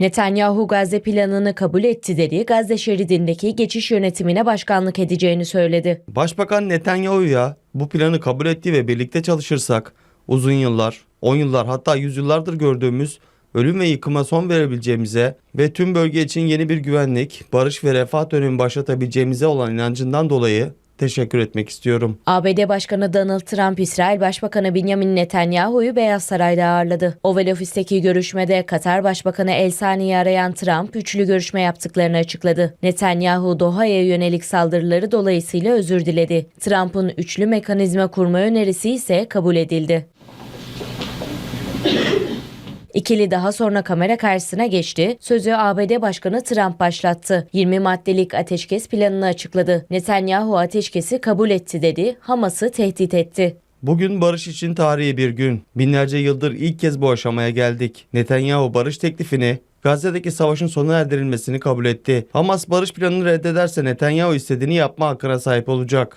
Netanyahu Gazze planını kabul etti dedi, Gazze şeridindeki geçiş yönetimine başkanlık edeceğini söyledi. Başbakan Netanyahu'ya bu planı kabul etti ve birlikte çalışırsak uzun yıllar, 10 yıllar hatta yüzyıllardır gördüğümüz ölüm ve yıkıma son verebileceğimize ve tüm bölge için yeni bir güvenlik, barış ve refah dönemi başlatabileceğimize olan inancından dolayı teşekkür etmek istiyorum. ABD Başkanı Donald Trump, İsrail Başbakanı Benjamin Netanyahu'yu Beyaz Saray'da ağırladı. Oval Ofis'teki görüşmede Katar Başbakanı El Sani'yi arayan Trump, üçlü görüşme yaptıklarını açıkladı. Netanyahu, Doha'ya yönelik saldırıları dolayısıyla özür diledi. Trump'ın üçlü mekanizma kurma önerisi ise kabul edildi. İkili daha sonra kamera karşısına geçti. Sözü ABD Başkanı Trump başlattı. 20 maddelik ateşkes planını açıkladı. Netanyahu ateşkesi kabul etti dedi, Hamas'ı tehdit etti. Bugün barış için tarihi bir gün. Binlerce yıldır ilk kez bu aşamaya geldik. Netanyahu barış teklifini Gazze'deki savaşın sona erdirilmesini kabul etti. Hamas barış planını reddederse Netanyahu istediğini yapma hakkına sahip olacak.